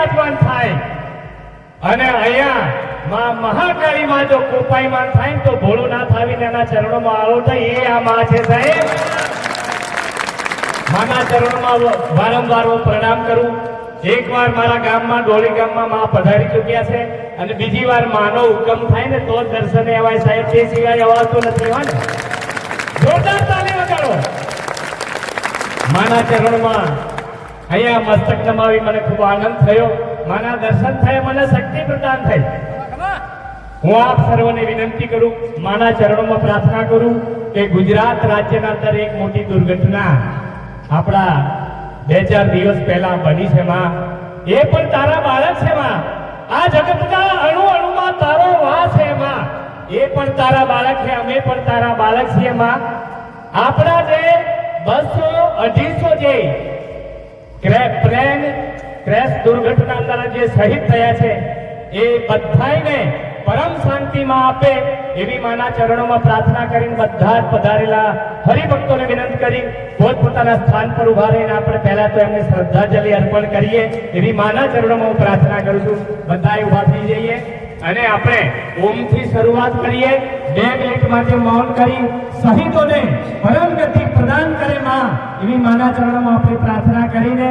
બિરાજમાન થાય. અને અહીંયા માં મહાકાળીમાં જો કોપાયમાન થાય તો ભોળોનાથ આવીને એના ચરણોમાં આવો થાય એ આ માં છે સાહેબ. માના ચરણોમાં વારંવાર હું પ્રણામ કરું. એકવાર મારા ગામમાં, ડોળી ગામમાં માં પધારી ચૂક્યા છે અને બીજી વાર માનો હુકમ થાય ને તો દર્શન અવાય સાહેબ. તે સિવાય અવાતું નથી હોય જોરદાર તાલી વગાડો માના ચરણમાં અહીંયા મસ્તક નમાવી, મને ખૂબ આનંદ થયો. માના દર્શન થયા, મને શક્તિ પ્રદાન થઈ હું આપ સર્વને વિનંતી કરું, માના ચરણોમાં પ્રાર્થના કરું કે ગુજરાત રાજ્યના અંદર એક મોટી દુર્ઘટના આપણા બે ચાર દિવસ પહેલા બની છે માં. એ પણ તારા બાળક છે માં. આ જગતના અણુ અણુમાં તારો વાસ છે માં. એ પણ તારા બાળક છે, અમે પણ તારા બાળક છીએ માં. આપણા જે બસો અઢીસો જે પ્લેન ક્રેશ દુર્ઘટના અંદર જે શહીદ થયા છે, એ બધાને પરમ શાંતિમાં આપે એવી માના ચરણોમાં પ્રાર્થના કરીને બધા જ પધારેલા હરિભક્તોને વિનંતી કરી પોતપોતાના સ્થાન પર ઊભા રહીને આપણે પહેલા તો એમને શ્રદ્ધાંજલિ અર્પણ કરીએ એવી માના ચરણોમાં હું પ્રાર્થના કરું છું. બધાએ ઊભા થઈ જઈએ. અને આપણે ઓમથી શરૂઆત કરીએ. બે મિનિટ માટે મૌન કરી શહીદોને પરમ ગતિ પ્રદાન કરે માં. એવી માના ચરણોમાં આપણે પ્રાર્થના કરીને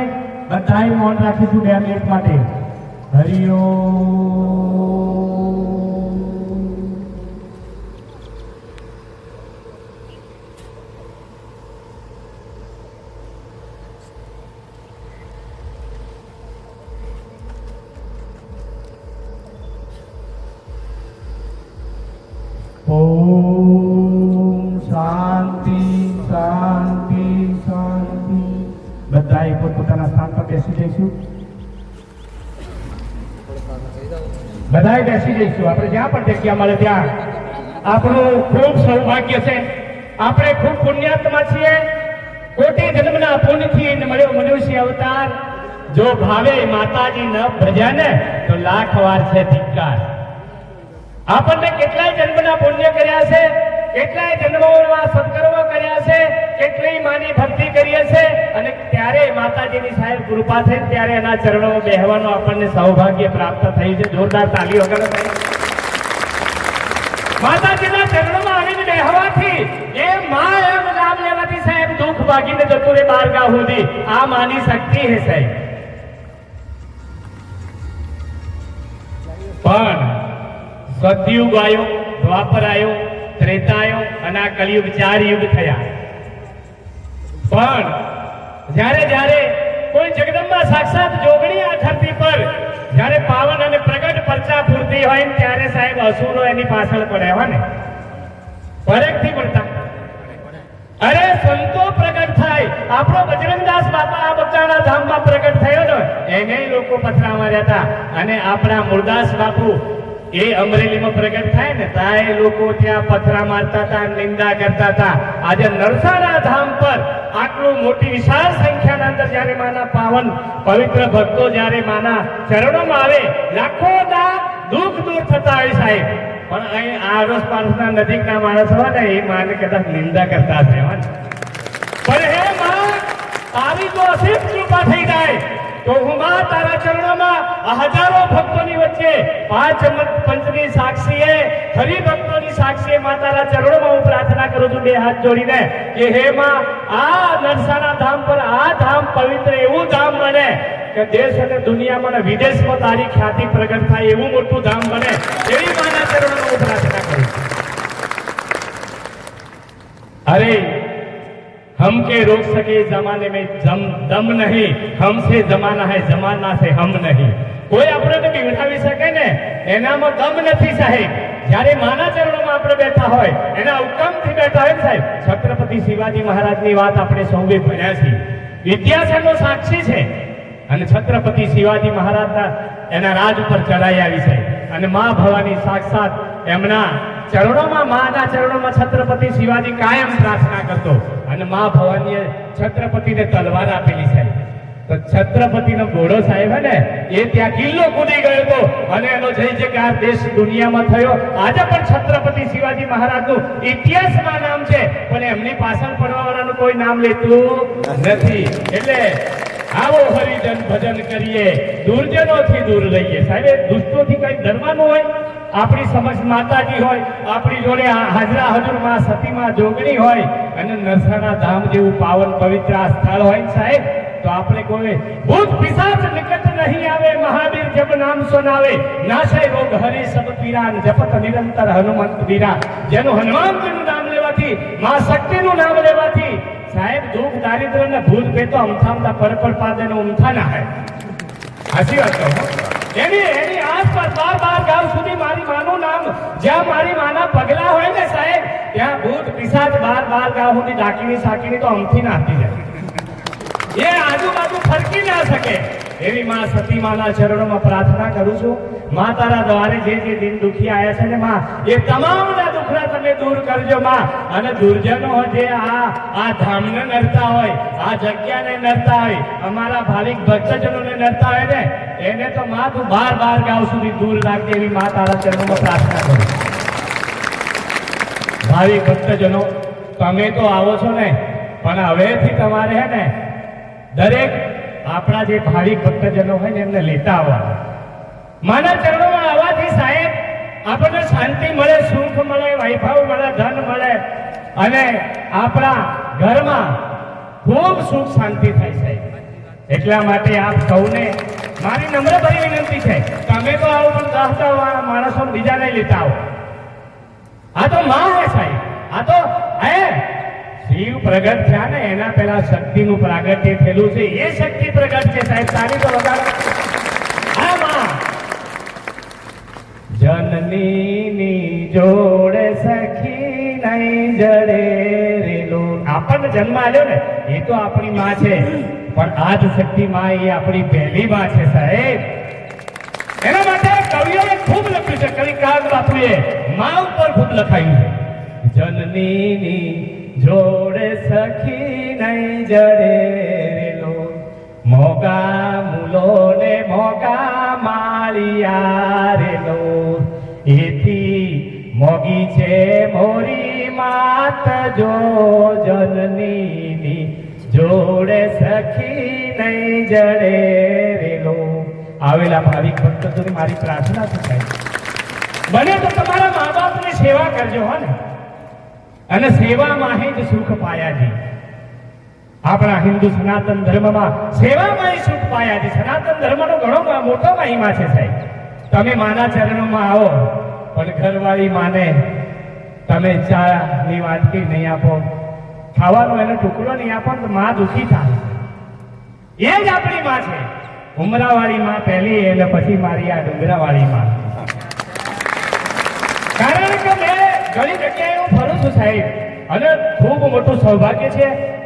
બધાએ મૌન રાખીશું બે મિનિટ માટે. હરિઓ ઓમ શાંતિ શાંતિ શાંતિ. બધાએ પોતપોતાના સ્થાન પર બેસી જઈશું. બધાએ બેસી જઈશું. આપણે જ્યાં પણ જગ્યા મળે ત્યાં. આપણું ખૂબ સૌભાગ્ય છે. આપણે ખૂબ પુણ્યાત્મા છીએ. કોટી જન્મના પુણ્યથી મળ્યો મનુષ્ય અવતાર. જો ભાવે માતાજી ન ભજ્યા ને તો લાખ વાર છે ધિક્કાર. આપણને કેટલાય જન્મના પુણ્ય કર્યા છે, કેટલાય જન્મોમાં સત્કર્મો કર્યા છે, કેટલી માની ભક્તિ કરીએ છે અને ત્યારે માતાજીની સાહેબ કૃપા છે ત્યારે એના ચરણોમાં બેહવાનો આપણને સૌભાગ્ય પ્રાપ્ત થયું છે. જોરદાર તાલી વગર માતાજીના ચરણોમાં આવીને બેહવાથી એ માં એમ નામ લેવાથી સાહેબ દુઃખ ભાગીને જતું રે બાર ગાહ સુધી. આ માની શક્તિ હે સાહેબ. પણ સતયુગ આવ્યો દ્વાપર આવ્યો ત્રેતા આવ્યો અને આ કલયુગ ચાર યુગ થયા. પણ જ્યારે જ્યારે કોઈ જગદંબા સાક્ષાત જોગણી આ ધરતી પર, જ્યારે પાવન અને પ્રગટ પરચા પૂરતી હોય ત્યારે સાહેબ અસુરો એની પાછળ પડે હોય ને ફરકથી પડતા અરે સંતો પ્રગટ થાય. આપણો બજરંગદાસ બાપા આ બચાના ધામમાં પ્રગટ થયો ને, એને લોકો પથરામાં રહેતા અને આપણા મુરદાસ બાપુ એ અમરેલીમાં પ્રગટ થાય ને ત્યાં એ લોકો ત્યાં પથરા મારતા હતા નિંદા કરતા હતા. આજે નરસાણા ધામ પર આટલું મોટી વિશાળ સંખ્યાના અંદર જ્યારે માના પાવન પવિત્ર ભક્તો જ્યારે માના ચરણોમાં આવે, લાખોના દુઃખ દૂર થતા હોય સાહેબ. પણ અહીં આડોશ પાડોશના નજીકના માણસ હોય ને, એ માને કદાચ નિંદા કરતા હશે પણ હે માં તારી તો કૃપા થઈ જાય. તો હું માં તારા ચરણોમાં હજારો ભક્તોની વચ્ચે પાંચ પંચની સાક્ષીએ હરિ ભક્તોની સાક્ષીએ માં તારા ચરણોમાં હું પ્રાર્થના કરું છું, બે હાથ જોડીને કે હે માં, આ નરસાના ધામ પર, આ ધામ પવિત્ર એવું ધામ બને કે દેશ અને દુનિયામાં અને વિદેશમાં તારી ખ્યાતિ પ્રગટ થાય એવું મોટું ધામ બને. એવી માના ચરણોમાં હું પ્રાર્થના કરું છું. अरे हम के रोक सके जमाने में जम दम नहीं हमसे जमाना है जमाना से हम नहीं કોઈ આપણને બિગડાવી શકે ને એનામાં દમ નથી સાહેબ જ્યારે માના ચરણોમાં આપણે બેઠા હોય એના હુકમથી બેઠા હોય ને સાહેબ છત્રપતિ શિવાજી મહારાજની વાત આપણે સૌએ ભણ્યા છીએ ઇતિહાસ એનો સાક્ષી છે અને છત્રપતિ શિવાજી મહારાજના એના રાજ ઉપર ચડાઈ આવી છે અને મા ભવાની સાક્ષાત એમના ચરણોમાં, માના ચરણોમાં છત્રપતિ શિવાજી કાયમ પ્રાર્થના કરતો અને મા ભવાનીએ છત્રપતિને તલવાર આપેલી છે. તો છત્રપતિનો ઘોડો સાહેબ ને, એ ત્યાં કિલ્લો કૂદી ગયો હતો અને એનો જય જયકાર દેશ દુનિયામાં થયો. આજે પણ છત્રપતિ શિવાજી મહારાજનું ઇતિહાસમાં નામ છે, પણ એમની પાછળ પડવાવાળાનું કોઈ નામ લેતું નથી. એટલે આવો હરિજન ભજન કરીએ. દુર્જનોથી દૂર રહીએ. સાહેબ દુષ્ટોથી કઈ ડરવાનું હોય? આપણી સમજ માતાજી હોય, આપણી જોડે આ હાજરા હજુરમાં સતીમાં જોગણી હોય અને નરસાણા ધામ જેવું પાવન પવિત્ર આ સ્થળ હોય સાહેબ, તો આપણે કોઈ ભૂત પિશાચ નિકટ નહીં આવે, મહાવીર જબ નામ સુનાવે. નાશે રોગ હરે સબ પીરાન, જપત નિરંતર હનુમંત વીરા જેનું હનુમાનજીનું નામ લેવાથી, મા શક્તિનું નામ લેવાથી, સાહેબ, દુઃખ દારિદ્ર ને ભૂત ભેતો અમથામતા પરપર પાદે ને ઉમથા ના હે. સાચી વાત એની એની આસપાસ બાર બાર ગામ સુધી મારી માનું નામ. જ્યાં મારી માના પગલા હોય ને સાહેબ, ત્યાં ભૂત પિશાચ બાર બાર ગામ સુધી ડાકીની સાકીની તો અમથી નાતી જાય. એ આજુબાજુ ફરકી ના શકે. એવી માં સતી માના ચરણોમાં પ્રાર્થના કરું છું. માં તારા દ્વારે જે જે દિન દુખી આવ્યા છે ને માં, એ તમામના દુખડા તમે દૂર કરજો માં. અને દુર્જનો જે આ આ ધામને નરતા હોય, આ જગ્યાને નરતા હોય, અમારા ભાવિક ભક્તજનોને નરતા હોય ને, એને તો માં તું બાર બાર ગાંવ સુધી દૂર રાખજે એવી માં તારા ચરણોમાં પ્રાર્થના કરું ભાવિક ભક્તજનો, તમે તો આવો છો ને, પણ હવેથી તમારે હે ને, દરેક આપણા જે ભાવિક ભક્તજનો હોય ને એમને લેતા આવવા માના ચરણોમાં આવવાથી સાહેબ, આપણને શાંતિ મળે, સુખ મળે, વૈભવ મળે, ધન મળે અને આપણા ઘરમાં ખૂબ સુખ શાંતિ થાય સાહેબ. એટલા માટે આપ સૌને મારી નમ્ર ભરી વિનંતી છે, તમે તો આવો પણ દાહતા માણસો બીજાને લેતા આવો. આ તો માં હે સાહેબ. આ તો, હે શિવ પ્રગટ થયા ને એના પહેલા શક્તિનું પ્રાગટ્ય થયેલું છે. એ શક્તિ પ્રગટ છે સાહેબ સારી તો હા જોડે સખી નહીં જડે આપણને જન્મ આવ્યો ને, એ તો આપણી માં છે. પણ આજ શક્તિ માં એ આપણી પહેલી માં છે સાહેબ. એના માટે કવિઓએ ખૂબ લખ્યું છે કવિ કાગ બાપુએ. મા ઉપર ખૂબ લખાયું છે. જનનીની જોડે સખી નહીં જડે રેલો મોગા મુલો ને મોગા માળિયા રેલો એથી મોગી છે મોરી માત જો જનની જોડે સખી નહીં જડે રેલો આવેલા ભાવિક ભક્તો મારી પ્રાર્થના થાય બને તો તમારા મા બાપની સેવા કરજો હો ને અને સેવામાં જ સુખ પાયાજી આપણા હિન્દુ સનાતન ધર્મમાં સેવામાં સુખ સુખ પાયાજી સનાતન ધર્મનો ઘણો મોટો મહિમા છે સાહેબ. તમે માના ચરણોમાં આવો, પણ ઘરવાળી માને તમે ચાની વાટકી નહીં આપો. ખાવાનો એનો ટુકડો નહીં આપો તો માં દુખી થાય. એ જ આપણી માં છે. ઉમરાવાળી માં પહેલી અને પછી મારી આ ડુંગરાવાળી માં. કારણ કે મેં ઘણી જગ્યાએ સાહેબ. અને ખૂબ મોટું સૌભાગ્ય છે.